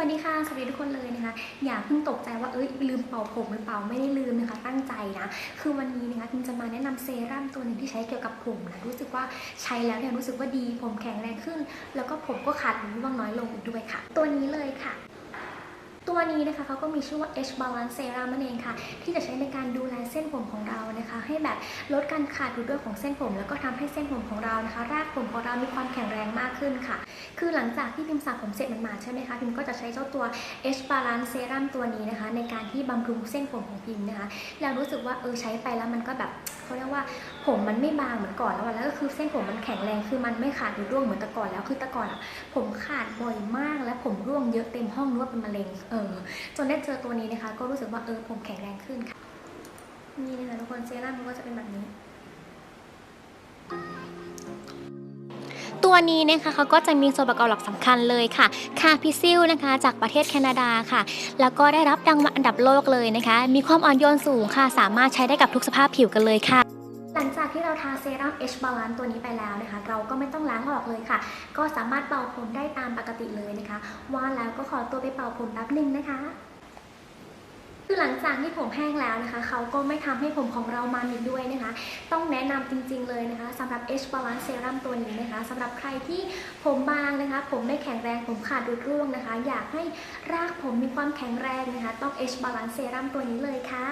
วัสดีค่ะ สวัสดีทุกคนเลยนะคะ อย่าเพิ่งตกใจว่าเอ้ยลืมเป่าผมหรือเปล่าไม่ได้ลืมนะคะ ตั้งใจนะ คือวันนี้นะคะพิมจะมาแนะนำเซรั่มตัวหนึ่งที่ใช้เกี่ยวกับผมนะ รู้สึกว่าใช้แล้วเนี่ยรู้สึกว่าดี ผมแข็งแรงขึ้น แล้วก็ผมก็ขาดหรือร่วงน้อยลงอีกด้วยค่ะ ตัวนี้เลยค่ะตัวนี้นะคะเขาก็มีชื่อว่า H Balance Serum นั่นเองค่ะ ที่จะใช้ในการดูแลเส้นผมของ ให้แบบลดการขาดหลุดร่วงของเส้นผม แล้วก็ทำให้เส้นผมของเรานะคะ รากผมของเรามีความแข็งแรงมากขึ้นค่ะ คือหลังจากที่พิมสระผมเสร็จมันมาใช่ไหมคะพิมก็จะใช้เจ้าตัว H Balance Serum ตัวนี้นะคะ ในการที่บำรุงเส้นผมของพิมนะคะ แล้วรู้สึกว่าเออใช้ไปแล้วมันก็แบบเขาเรียกว่าผมมันไม่บางเหมือนก่อนแล้วแล้วก็คือเส้นผมมันแข็งแรงคือมันไม่ขาดหรือร่วงเหมือนแต่ก่อนแล้วคือแต่ก่อนอะผมขาดบ่อยมากและผมร่วงเยอะเต็มห้องนว่าเป็นมะเร็งเออจนได้เจอตัวนี้นะคะ ก็รู้สึกว่าเออผมแข็งแรงขึ้นค่ะ นี่นะคะทุกคนเซรั่มมันก็จะเป็นแบบนี้ ตัวนี้นะคะเขาก็จะมีส่วนประกอบหลักสำคัญเลยค่ะ คาพิซิลนะคะ จากประเทศแคนาดาค่ะ แล้วก็ได้รับรางวัลอันดับโลกเลยนะคะ มีความอ่อนโยนสูงค่ะ สามารถใช้ได้กับทุกสภาพผิวกันเลยค่ะหลังจากที่เราทาเซรั่ม H Balance ตัวนี้ไปแล้วนะคะ เราก็ไม่ต้องล้างออกเลยค่ะ ก็สามารถเป่าผมได้ตามปกติเลยนะคะ ว่าแล้วก็ขอตัวไปเป่าผมแป๊บหนึงนะคะคือ หลังจากที่ผมแห้งแล้วนะคะ เขาก็ไม่ทำให้ผมของเรามันอีกด้วยนะคะ ต้องแนะนำจริง ๆ เลยนะคะสำหรับ H Balance Serum ตัวนี้นะคะสำหรับใครที่ผมบางนะคะ ผมไม่แข็งแรงผมขาดรุดร่วงนะคะ อยากให้รากผมมีความแข็งแรงนะคะ ต้อง H Balance Serum ตัวนี้เลยค่ะ